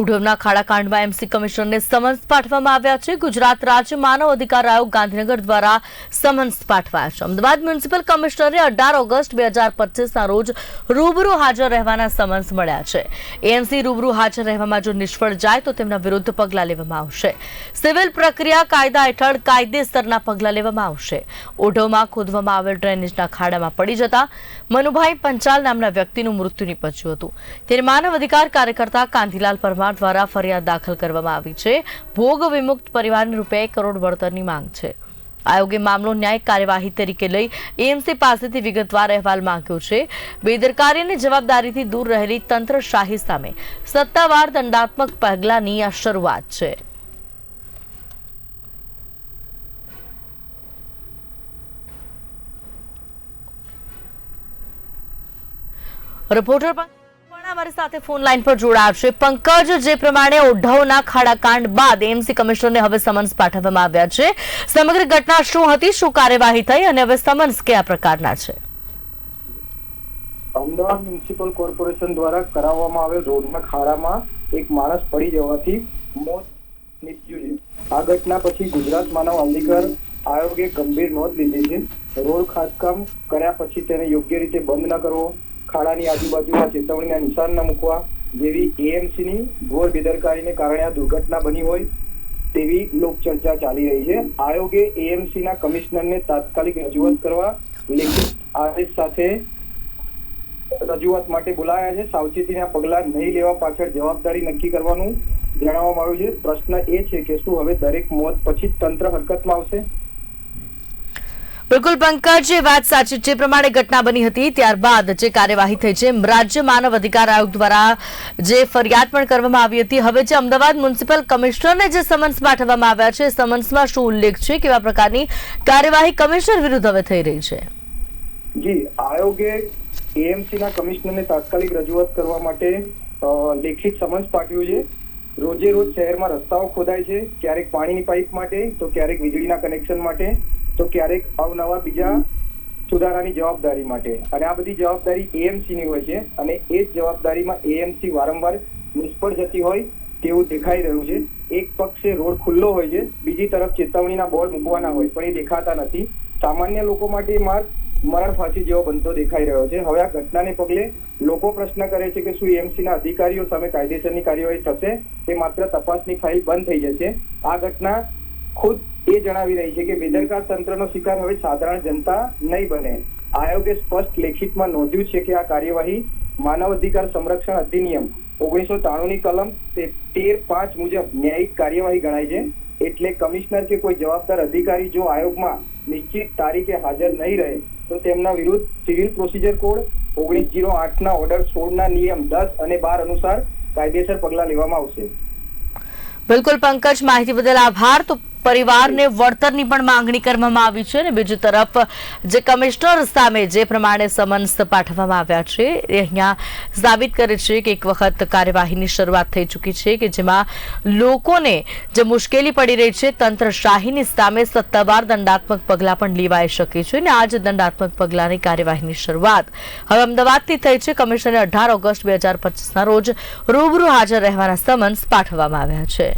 ઉઢવના ખાડાકાંડમાં MC કમિશનરને summons પાઠવવામાં આવ્યા છે. ગુજરાત રાજ્ય માનવ અધિકાર આયોગ ગાંધીનગર દ્વારા સમન્સ પાઠવાયા છે. અમદાવાદ મ્યુનિસિપલ કમિશનરે અઢાર ઓગસ્ટ બે હજાર પચીસના રોજ રૂબરૂ હાજર રહેવાના સમન્સ મળ્યા છે. એએમસી રૂબરૂ હાજર રહેવામાં જો નિષ્ફળ જાય તો તેમના વિરુદ્ધ પગલાં લેવામાં આવશે. સિવિલ પ્રક્રિયા કાયદા હેઠળ કાયદેસરના પગલાં લેવામાં આવશે. ઓઢવમાં ખોદવામાં આવેલ ડ્રેનેજના ખાડામાં પડી જતા મનુભાઈ પંચાલ નામના વ્યક્તિનું મૃત્યુ નીપજ્યું હતું. ત્યારે માનવ અધિકાર કાર્યકર્તા કાંતિલાલ પરમાર દ્વારા ફરિયાદ દાખલ કરવામાં આવી છે. ભોગ વિમુક્ત પરિવારને રૂપિયા એક કરોડ વળતરની માંગ છે. આયોગે મામલો ન્યાયિક કાર્યવાહી તરીકે લઈ એએમસી પાસેથી વિગતવાર અહેવાલ માંગ્યો છે. બેદરકારી અને જવાબદારીથી દૂર રહેલી તંત્રશાહી સામે સત્તાવાર દંડાત્મક પગલાંની આ શરૂઆત છે. રિપોર્ટર પણ અમારી સાથે ફોન લાઈન પર જોડાશે પંકજ, જે પ્રમાણે ઓઢવના ખાડાકાંડ બાદ એમસી કમિશનરને હવે સમન્સ પાઠવવામાં આવ્યા છે. સમગ્ર ઘટના શું હતી, શું કાર્યવાહી થઈ અને હવે સમન્સ કયા પ્રકારના છે? અમદાવાદ મ્યુનિસિપલ કોર્પોરેશન દ્વારા કરાવવામાં આવેલ રોડના ખાડામાં એક માણસ પડી જવાથી મોત નીપજ્યું છે. આ ઘટના પછી ગુજરાત માનવ અધિકાર આયોગે ગંભીર નોંધ લીધી છે. રોડ ખાતકામ કર્યા પછી તેને યોગ્ય રીતે બંધ ન કરવો ખાડાની આજુબાજુમાં ચેતવણીના નિશાન ન મૂકવા જેવી એએમસી ની ઘોર બેદરકારીને કારણે આ દુર્ઘટના બની હોય તેવી લોકચર્ચા ચાલી રહી છે. આયોગે એએમસી ના કમિશનરને તાત્કાલિક રજૂઆત કરવા લેખિત આદેશ સાથે રજૂઆત માટે બોલાયા છે. સાવચેતીના પગલાં નહીં લેવા પાછળ જવાબદારી નક્કી કરવાનું જણાવવામાં આવ્યું છે. પ્રશ્ન એ છે કે શું હવે દરેક મોત પછી તંત્ર હરકતમાં આવશે? બિલકુલ પંકજ વાત સાચી જે પ્રમાણે ઘટના બની હતી, ત્યારબાદ જે કાર્યવાહી થઈ છે રાજ્ય માનવ અધિકાર આયોગ દ્વારા જે ફરિયાદ પણ કરવામાં આવી હતી. હવે જે અમદાવાદ મ્યુનિસિપલ કમિશનરને જે સમન્સ પાઠવવામાં આવ્યા છે સમન્સમાં શું ઉલ્લેખ છે, કેવા પ્રકારની કાર્યવાહી કમિશનર વિરુદ્ધ હવે થઈ રહી છે? જી, આયોગે એએમસી ના કમિશનરને તાત્કાલિક રજૂઆત કરવા માટે લેખિત સમન્સ પાઠવ્યું છે. રોજે રોજ શહેરમાં રસ્તાઓ ખોદાય છે. ક્યારેક પાણીની પાઇપ માટે, તો ક્યારેક વીજળીના કનેક્શન માટે. તો ક્યારેક અવનવા બીજા સુધારાની જવાબદારી માટે. અને આ બધી જવાબદારી એએમસી ની હોય છે. અને એ જ જવાબદારીમાં એએમસી વારંવાર નિષ્ફળ જતી હોય તેવું દેખાઈ રહ્યું છે. એક પક્ષે રોડ ખુલ્લો હોય છે. બીજી તરફ ચેતવણીના બોર્ડ મૂકવાના હોય, પણ એ દેખાતા નથી. સામાન્ય લોકો માટે માર્ગ મરણ ફાંસી જેવો બનતો દેખાઈ રહ્યો છે. હવે આ ઘટનાને પગલે લોકો પ્રશ્ન કરે છે કે શું એએમસી ના અધિકારીઓ સામે કાયદેસરની કાર્યવાહી થશે તે માત્ર તપાસની ફાઇલ બંધ થઈ જશે? આ ઘટના ખુદ એ જણાવી રહી છે કે બેદરકાર તંત્રનો શિકાર હવે સાધારણ જનતા નહીં બને. આયોગે સ્પષ્ટ લેખિતમાં નોંધ્યું છે કે આ કાર્યવાહી માનવ અધિકાર સંરક્ષણ અધિનિયમ ઓગણીસો ની કલમ તેર પાંચ મુજબ ન્યાયિક કાર્યવાહી ગણાય છે. એટલે કમિશનર કે કોઈ જવાબદાર અધિકારી જો આયોગમાં નિશ્ચિત તારીખે હાજર નહીં રહે, તો તેમના વિરુદ્ધ સિવિલ પ્રોસિજર કોડ ઓગણીસ જીરો આઠ ના ઓર્ડર સોળ ના નિયમ દસ અને બાર અનુસાર કાયદેસર પગલાં લેવામાં આવશે. બિલકુલ પંકજ, માહિતી બદલ આભાર. તો પરિવારને વળતરની પણ માંગણી કરવામાં આવી છે અને બીજી તરફ જે કમિશનર સામે જે પ્રમાણે સમન્સ પાઠવવામાં આવ્યા છે, એ અહીંયા સાબિત કરે છે કે એક વખત કાર્યવાહીની શરૂઆત થઈ ચૂકી છે કે જેમાં લોકોને જે મુશ્કેલી પડી રહી છે, તંત્રશાહીની સામે સત્તાવાર દંડાત્મક પગલાં પણ લેવાઈ શકે છે અને આ જ દંડાત્મક પગલાંની કાર્યવાહીની શરૂઆત હવે અમદાવાદથી થઈ છે. કમિશને અઢાર ઓગસ્ટ બે હજાર પચીસના રોજ રૂબરૂ હાજર રહેવાના સમન્સ પાઠવવામાં આવ્યા છે.